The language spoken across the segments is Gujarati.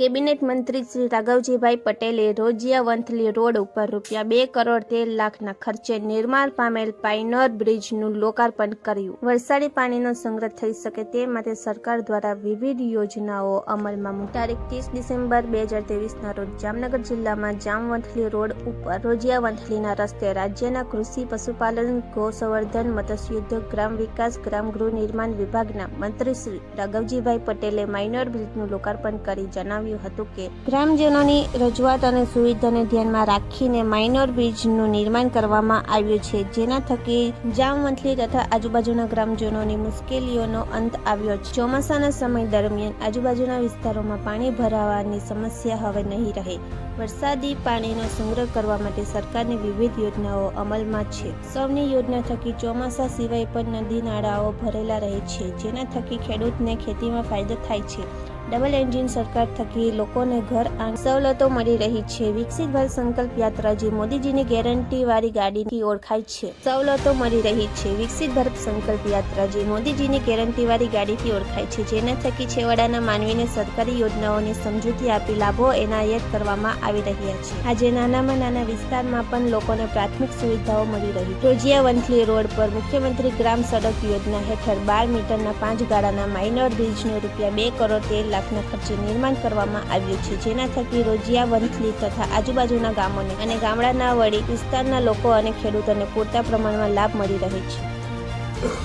કેબિનેટ મંત્રી શ્રી રાઘવજીભાઈ પટેલે રોજિયા વંથલી રોડ ઉપર રૂપિયા બે કરોડ તેર લાખના ખર્ચે નિર્માણ પામેલ પાઇનોર બ્રિજનું લોકાર્પણ કર્યું. વરસાદી પાણીનો સંગ્રહ થઈ શકે તે માટે સરકાર દ્વારા વિવિધ યોજનાઓ અમલમાં મૂકી. તારીખ ત્રીસ ડિસેમ્બર બે હજાર તેવીસના રોજ જામનગર જિલ્લામાં જામવંથલી રોડ ઉપર રોજિયા વંથલીના રસ્તે રાજ્યના કૃષિ પશુપાલન, ગૌસંવર્ધન, મત્સ્યોદ્યોગ, ગ્રામ વિકાસ, ગ્રામ ગૃહ નિર્માણ વિભાગના મંત્રી શ્રી રાઘવજીભાઈ પટેલે માઇનોર બ્રિજનું લોકાર્પણ કરી જણાવ્યું હતું કે, ગ્રામજનોની રજૂઆત અને સુવિધાને ધ્યાનમાં રાખીને માઇનોર બ્રિજનું નિર્માણ કરવામાં આવ્યું છે, જેના થકી જામવંથલી તથા આજુબાજુના ગ્રામજનોની મુશ્કેલીઓનો અંત આવ્યો છે. ચોમાસાના સમય દરમિયાન આજુબાજુના વિસ્તારોમાં પાણી ભરાવાની સમસ્યા હવે નહીં રહે. વરસાદી પાણીનો સંગ્રહ કરવા માટે સરકારની વિવિધ યોજનાઓ અમલમાં છે. સૌની યોજના થકી ચોમાસા સિવાય પણ નદી, નાળાઓ ભરેલા રહે છે, જેના થકી ખેડૂતને ખેતીમાં ફાયદો થાય છે. ડબલ એન્જિન સરકાર થકી લોકોને ઘર આંગ સવલતો મળી રહી છે. વિકસિત ભારત સંકલ્પ યાત્રા જે મોદીજીની ગેરંટી વાળી ગાડીથી ઓળખાય છે. સવલતો મળી રહી છે. વિકસિત ભારત સંકલ્પ યાત્રા જે મોદીજીની ગેરંટી વાળી ગાડીથી ઓળખાય છે. જેના થકી છેવાડાના માનવીને સરકારી યોજનાઓની સમજૂતી આપી લાભો એનાયત કરવામાં આવી રહ્યા છે. આજે નાનામાં નાના વિસ્તારમાં પણ લોકોને પ્રાથમિક સુવિધાઓ મળી રહી. રોજિયા વંથલી રોડ પર મુખ્યમંત્રી ગ્રામ સડક યોજના હેઠળ બાર મીટરના પાંચ ગાળાના માઇનોર બ્રિજનો રૂપિયા બે કરોડ તેર લાખના ખર્ચે નિર્માણ કરવામાં આવ્યું છે. જેના થકી રોજિયા વંથલી તથા આજુબાજુના ગામોને અને ગામડાના વડી વિસ્તારના લોકો અને ખેડૂતોને પૂરતા પ્રમાણમાં લાભ મળી રહે છે.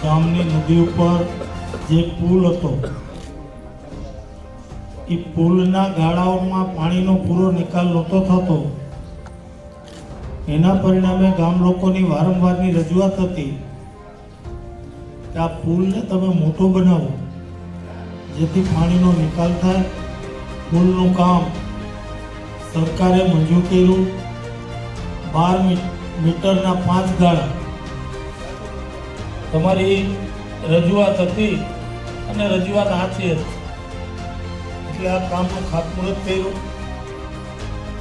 ગામની નદી ઉપર જે પુલ હતો, એ પુલના ગાળાઓમાં પાણીનો પૂરો નિકાલ નહોતો થતો. એના પરિણામે ગામ લોકોની વારંવારની રજૂઆત હતી કે આ પુલને તમે મોટો બનાવો. જેથી પાણીનો નિકાલ થાય. પુલનું કામ સરકારે મંજૂર કર્યું. બાર મીટરના પાંચ ગાળા. તમારી રજૂઆત હતી અને રજૂઆત હાથી હતી. એટલે આ કામનું ખાતમુહૂર્ત કર્યું.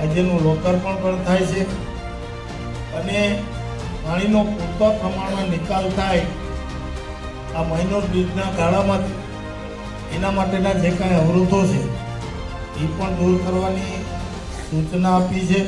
આજેનું લોકાર્પણ પણ થાય છે. અને પાણીનો પૂરતા પ્રમાણમાં નિકાલ થાય આ માઇનોર બ્રિજના ગાળામાંથી. એના માટેના જે કાંઈ અવરોધો છે એ પણ દૂર કરવાની સૂચના આપી છે.